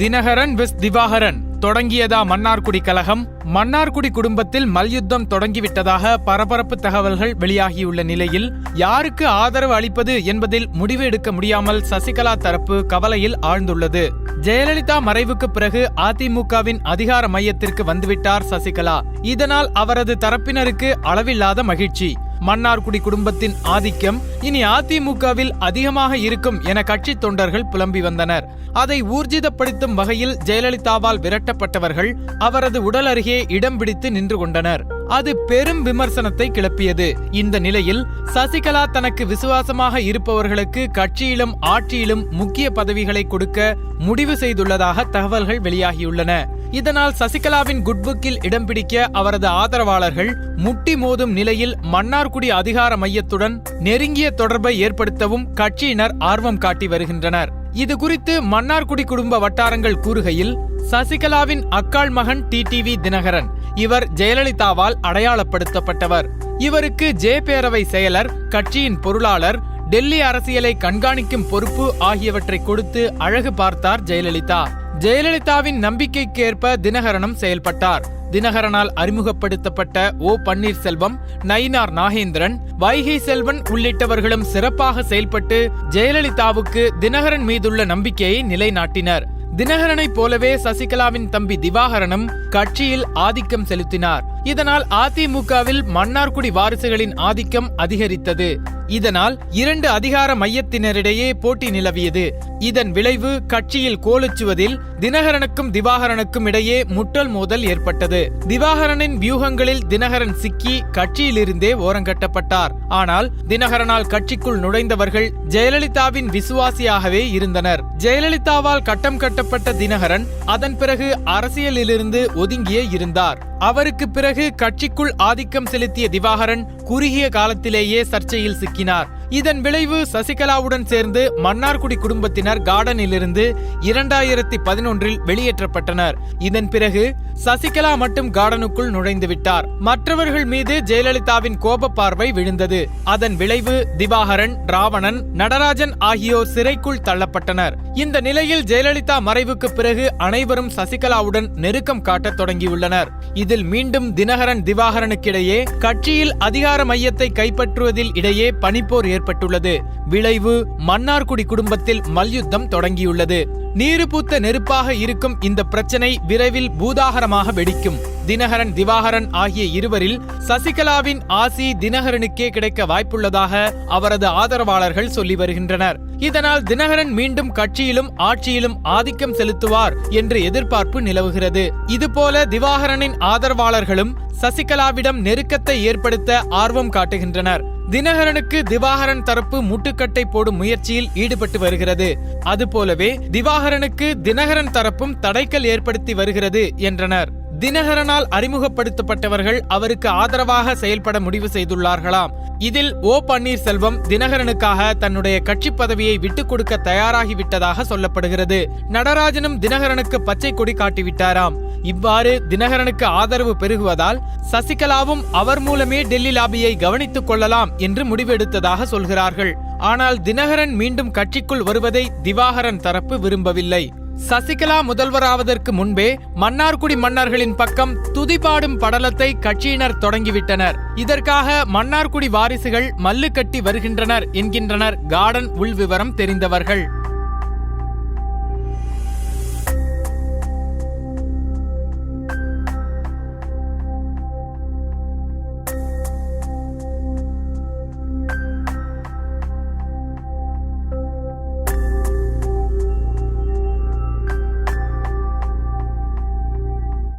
தினகரன் விஸ் திவாகரன் தொடங்கியதா மன்னார்குடி கழகம். மன்னார்குடி குடும்பத்தில் மல்யுத்தம் தொடங்கிவிட்டதாக பரபரப்பு தகவல்கள் வெளியாகியுள்ள நிலையில் யாருக்கு ஆதரவு அளிப்பது என்பதில் முடிவு எடுக்க முடியாமல் சசிகலா தரப்பு கவலையில் ஆழ்ந்துள்ளது. ஜெயலலிதா மறைவுக்கு பிறகு அதிமுகவின் அதிகார மையத்திற்கு வந்துவிட்டார் சசிகலா. இதனால் அவரது தரப்பினருக்கு அளவில்லாத மகிழ்ச்சி. மன்னார்குடி குடும்பத்தின் ஆதிக்கம் இனி அதிமுகவில் அதிகமாக இருக்கும் என கட்சி தொண்டர்கள் புலம்பி வந்தனர். அதை ஊர்ஜிதப்படுத்தும் வகையில் ஜெயலலிதாவால் விரட்டப்பட்டவர்கள் அவரது உடல் அருகே இடம் பிடித்து நின்று கொண்டனர். அது பெரும் விமர்சனத்தை கிளப்பியது. இந்த நிலையில் சசிகலா தனக்கு விசுவாசமாக இருப்பவர்களுக்கு கட்சியிலும் ஆட்சியிலும் முக்கிய பதவிகளை கொடுக்க முடிவு செய்துள்ளதாக தகவல்கள் வெளியாகியுள்ளன. இதனால் சசிகலாவின் குட்புக்கில் இடம் பிடிக்க அவரது ஆதரவாளர்கள் முட்டி மோதும் நிலையில் மன்னார்குடி அதிகார மையத்துடன் நெருங்கிய தொடர்பை ஏற்படுத்தவும் கட்சியினர் ஆர்வம் காட்டி வருகின்றனர். இது குறித்து மன்னார்குடி குடும்ப வட்டாரங்கள் கூறுகையில் சசிகலாவின் அக்காள் மகன் டிடிவி தினகரன் இவர் ஜெயலலிதாவால் அடையாளப்படுத்தப்பட்டவர். இவருக்கு ஜே பேரவை செயலர் கட்சியின் பொருளாளர் டெல்லி அரசியலை கண்காணிக்கும் பொறுப்பு ஆகியவற்றை கொடுத்து அழகு பார்த்தார் ஜெயலலிதா. ஜெயலலிதாவின் நம்பிக்கைக்கேற்ப தினகரனும் செயல்பட்டார். தினகரனால் அறிமுகப்படுத்தப்பட்ட ஓ. பன்னீர்செல்வம் நயினார் நாகேந்திரன் வைகை செல்வன் உள்ளிட்டவர்களும் சிறப்பாக செயல்பட்டு ஜெயலலிதாவுக்கு தினகரன் மீதுள்ள நம்பிக்கையை நிலைநாட்டினர். தினகரனைப் போலவே சசிகலாவின் தம்பி திவாகரனும் கட்சியில் ஆதிக்கம் செலுத்தினார். இதனால் அதிமுகவில் மன்னார்குடி வாரிசுகளின் ஆதிக்கம் அதிகரித்தது. இதனால் இரண்டு அதிகார மையத்தினரிடையே போட்டி நிலவியது. இதன் விளைவு கட்சியில் கோலுச்சுவதில் தினகரனுக்கும் திவாகரனுக்கும் இடையே முட்டல் மோதல் ஏற்பட்டது. திவாகரனின் வியூகங்களில் தினகரன் சிக்கி கட்சியிலிருந்தே ஓரங்கட்டப்பட்டார் ஆனால் தினகரனால் கட்சிக்குள் நுழைந்தவர்கள் ஜெயலலிதாவின் விசுவாசியாகவே இருந்தனர். ஜெயலலிதாவால் கட்டம் கட்டப்பட்ட தினகரன் அதன் பிறகு அரசியலிலிருந்து ஒதுங்கியே இருந்தார். அவருக்கு பிறகு கட்சிக்குள் ஆதிக்கம் செலுத்திய திவாகரன் குறுகிய காலத்திலேயே சர்ச்சையில் சிக்கினார். இதன் விளைவு சசிகலாவுடன் சேர்ந்து மன்னார்குடி குடும்பத்தினர் கார்டனிலிருந்து இரண்டாயிரத்தி பதினொன்றில் வெளியேற்றப்பட்டனர். இதன் பிறகு சசிகலா மட்டும் கார்டனுக்குள் நுழைந்து விட்டார் மற்றவர்கள் மீது ஜெயலலிதாவின் கோப பார்வை விழுந்தது. அதன் விளைவு திவாகரன் ராவணன் நடராஜன் ஆகியோர் சிறைக்குள் தள்ளப்பட்டனர். இந்த நிலையில் ஜெயலலிதா மறைவுக்கு பிறகு அனைவரும் சசிகலாவுடன் நெருக்கம் காட்டத் தொடங்கியுள்ளனர். இதில் மீண்டும் தினகரன் திவாகரனுக்கிடையே கட்சியில் அதிகார மையத்தை கைப்பற்றுவதில் இடையே பனிப்போர் ஏற்பட்டுள்ளது. விளைவு மன்னார்குடி குடும்பத்தில் மல்யுத்தம் தொடங்கியுள்ளது. நீரு பூத்த நெருப்பாக இருக்கும் இந்த பிரச்சனை விரைவில் பூதாகரமாக வெடிக்கும். தினகரன் திவாகரன் ஆகிய இருவரில் சசிகலாவின் ஆசி தினகரனுக்கே கிடைக்க வாய்ப்புள்ளதாக அவரது ஆதரவாளர்கள் சொல்லி வருகின்றனர். இதனால் தினகரன் மீண்டும் கட்சியிலும் ஆட்சியிலும் ஆதிக்கம் செலுத்துவார் என்று எதிர்பார்ப்பு நிலவுகிறது. இதுபோல திவாகரனின் ஆதரவாளர்களும் சசிகலாவிடம் நெருக்கத்தை ஏற்படுத்த ஆர்வம் காட்டுகின்றனர். தினகரனுக்கு திவாகரன் தரப்பு முட்டுக்கட்டை போடும் முயற்சியில் ஈடுபட்டு வருகிறது. அதுபோலவே திவாகரனுக்கு தினகரன் தரப்பும் தடைக்கல் ஏற்படுத்தி வருகிறது என்றனர். தினகரனால் அறிமுகப்படுத்தப்பட்டவர்கள் அவருக்கு ஆதரவாக செயல்பட முடிவு செய்துள்ளார்களாம். இதில் ஓ. பன்னீர்செல்வம் தினகரனுக்காக தன்னுடைய கட்சி பதவியை விட்டுக் கொடுக்க தயாராகிவிட்டதாக சொல்லப்படுகிறது. நடராஜனும் தினகரனுக்கு பச்சை கொடி காட்டிவிட்டாராம். இவ்வாறு தினகரனுக்கு ஆதரவு பெருகுவதால் சசிகலாவும் அவர் மூலமே டெல்லி லாபியை கவனித்துக் கொள்ளலாம் என்று முடிவெடுத்ததாக சொல்கிறார்கள். ஆனால் தினகரன் மீண்டும் கட்சிக்குள் வருவதை திவாகரன் தரப்பு விரும்பவில்லை. சசிகலா முதல்வராவதற்கு முன்பே மன்னார்குடி மன்னர்களின் பக்கம் துதிபாடும் படலத்தை கட்சியினர் தொடங்கிவிட்டனர். இதற்காக மன்னார்குடி வாரிசுகள் மல்லு கட்டி வருகின்றனர் என்கின்றனர் கார்டன் உள்விவரம் தெரிந்தவர்கள்.